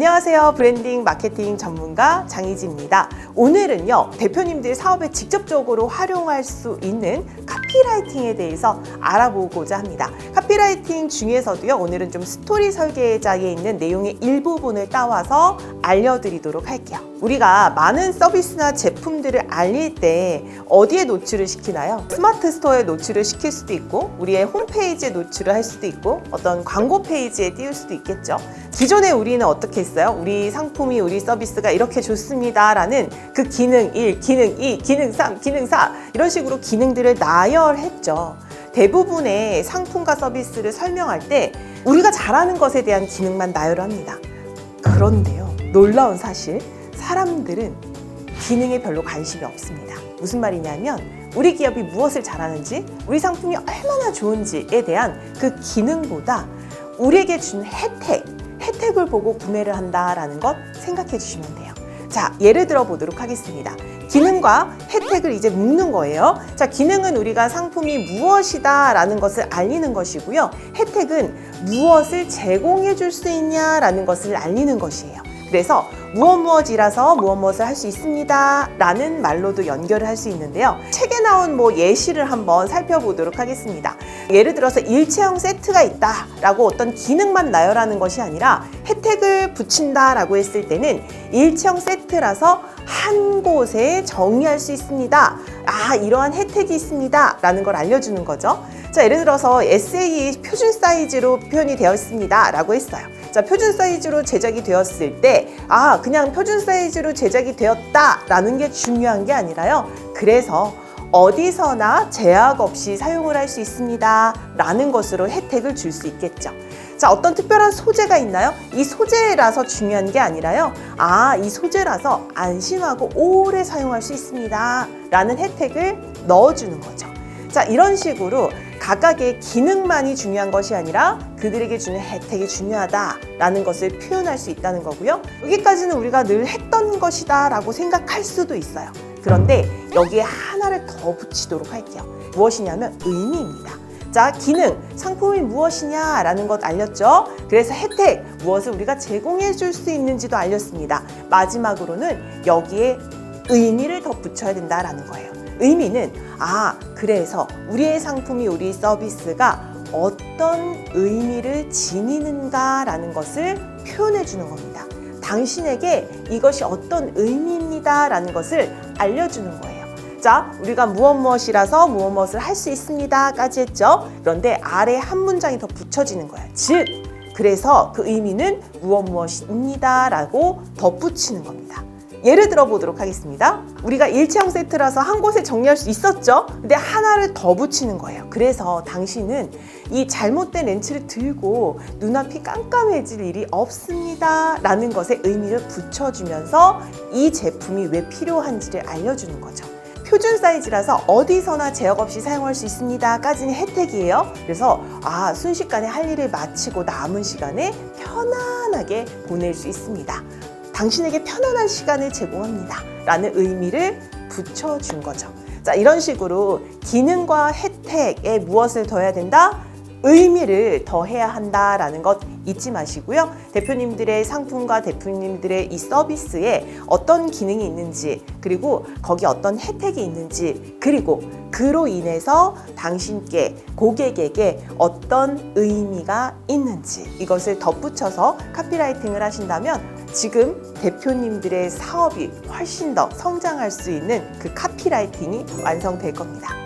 안녕하세요. 브랜딩 마케팅 전문가 장희지입니다. 오늘은요, 대표님들 사업에 직접적으로 활용할 수 있는 카피라이팅에 대해서 알아보고자 합니다. 카피라이팅 중에서도요, 오늘은 좀 스토리 설계자에 있는 내용의 일부분을 따와서 알려드리도록 할게요. 우리가 많은 서비스나 제품들을 알릴 때 어디에 노출을 시키나요? 스마트 스토어에 노출을 시킬 수도 있고, 우리의 홈페이지에 노출을 할 수도 있고, 어떤 광고 페이지에 띄울 수도 있겠죠. 기존에 우리는 어떻게 했어요? 우리 상품이, 우리 서비스가 이렇게 좋습니다라는 그 기능 1, 기능 2, 기능 3, 기능 4 이런 식으로 기능들을 나열했죠. 대부분의 상품과 서비스를 설명할 때 우리가 잘하는 것에 대한 기능만 나열합니다. 그런데요, 놀라운 사실, 사람들은 기능에 별로 관심이 없습니다. 무슨 말이냐면, 우리 기업이 무엇을 잘하는지, 우리 상품이 얼마나 좋은지에 대한 그 기능보다 우리에게 준 혜택, 혜택을 보고 구매를 한다라는 것 생각해 주시면 돼요. 자, 예를 들어 보도록 하겠습니다. 기능과 혜택을 이제 묶는 거예요. 자, 기능은 우리가 상품이 무엇이다 라는 것을 알리는 것이고요. 혜택은 무엇을 제공해 줄 수 있냐 라는 것을 알리는 것이에요. 그래서 무엇 무엇이라서 무엇 무엇을 할 수 있습니다 라는 말로도 연결을 할 수 있는데요. 책에 나온 뭐 예시를 한번 살펴보도록 하겠습니다. 예를 들어서 일체형 세트가 있다 라고 어떤 기능만 나열하는 것이 아니라 혜택을 붙인다 라고 했을 때는 일체형 세트라서 한 곳에 정의할 수 있습니다. 아, 이러한 혜택이 있습니다. 라는 걸 알려주는 거죠. 자, 예를 들어서 SA 표준 사이즈로 표현이 되어 있습니다. 라고 했어요. 자, 표준 사이즈로 제작이 되었을 때, 아, 그냥 표준 사이즈로 제작이 되었다. 라는 게 중요한 게 아니라요. 그래서 어디서나 제약 없이 사용을 할 수 있습니다. 라는 것으로 혜택을 줄 수 있겠죠. 자, 어떤 특별한 소재가 있나요? 이 소재라서 중요한 게 아니라요. 아, 이 소재라서 안심하고 오래 사용할 수 있습니다. 라는 혜택을 넣어주는 거죠. 자, 이런 식으로 각각의 기능만이 중요한 것이 아니라 그들에게 주는 혜택이 중요하다라는 것을 표현할 수 있다는 거고요. 여기까지는 우리가 늘 했던 것이다라고 생각할 수도 있어요. 그런데 여기에 하나를 더 붙이도록 할게요. 무엇이냐면 의미입니다. 자, 기능, 상품이 무엇이냐라는 것 알렸죠? 그래서 혜택, 무엇을 우리가 제공해 줄 수 있는지도 알렸습니다. 마지막으로는 여기에 의미를 더 붙여야 된다라는 거예요. 의미는 아, 그래서 우리의 상품이 우리 서비스가 어떤 의미를 지니는가라는 것을 표현해 주는 겁니다. 당신에게 이것이 어떤 의미입니다라는 것을 알려주는 거예요. 자, 우리가 무엇 무엇이라서 무엇 무엇을 할 수 있습니다까지 했죠. 그런데 아래 한 문장이 더 붙여지는 거야. 즉, 그래서 그 의미는 무엇 무엇입니다라고 덧붙이는 겁니다. 예를 들어 보도록 하겠습니다. 우리가 일체형 세트라서 한 곳에 정리할 수 있었죠? 근데 하나를 더 붙이는 거예요. 그래서 당신은 이 잘못된 렌치를 들고 눈앞이 깜깜해질 일이 없습니다. 라는 것에 의미를 붙여주면서 이 제품이 왜 필요한지를 알려주는 거죠. 표준 사이즈라서 어디서나 제약 없이 사용할 수 있습니다 까지는 혜택이에요. 그래서 아 순식간에 할 일을 마치고 남은 시간에 편안하게 보낼 수 있습니다. 당신에게 편안한 시간을 제공합니다. 라는 의미를 붙여준 거죠. 자, 이런 식으로 기능과 혜택에 무엇을 더해야 된다? 의미를 더해야 한다라는 것 잊지 마시고요. 대표님들의 상품과 대표님들의 이 서비스에 어떤 기능이 있는지, 그리고 거기 어떤 혜택이 있는지, 그리고 그로 인해서 당신께 고객에게 어떤 의미가 있는지 이것을 덧붙여서 카피라이팅을 하신다면 지금 대표님들의 사업이 훨씬 더 성장할 수 있는 그 카피라이팅이 완성될 겁니다.